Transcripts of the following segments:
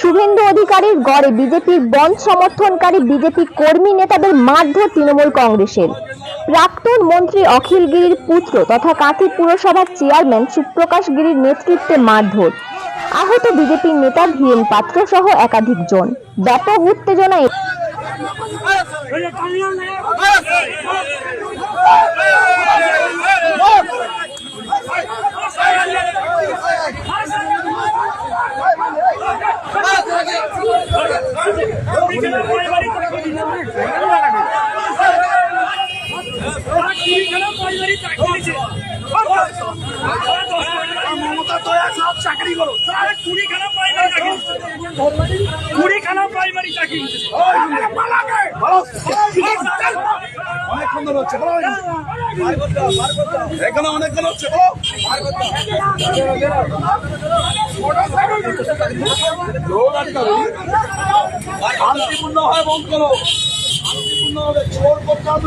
শুভেন্দু অধিকারীর গড়ে বিজেপির বন্ধ সমর্থনকারী বিজেপি কর্মী নেতাদের মারধর তৃণমূল কংগ্রেসের। প্রাক্তন মন্ত্রী অখিল গিরির পুত্র তথা কাঁথি পুরসভার চেয়ারম্যান সুপ্রকাশ গিরির নেতৃত্বে মারধর। আহত বিজেপির নেতা ধীরেন পাত্র সহ একাধিক জন ব্যাপক উত্তেজনায় মমতা তো সব চাকরি করো তাহলে কুড়ি খানা প্রাইমারি চাকরি কুড়ি খানা প্রাইমারি চাকরি অনেকক্ষণ এখানে অনেকক্ষণ হচ্ছে লোক শান্তিপূর্ণ হয় বন্ধ করো শান্তিপূর্ণ হবে চোর করতে হবে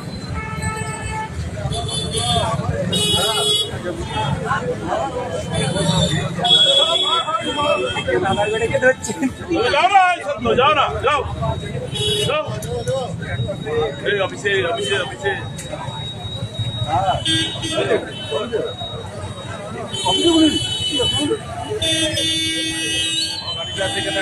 যাও না যাও যাও এই অফিসে অফিসে গাড়িটা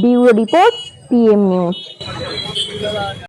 ব্যুরো রিপোর্ট পিএম নিউজ।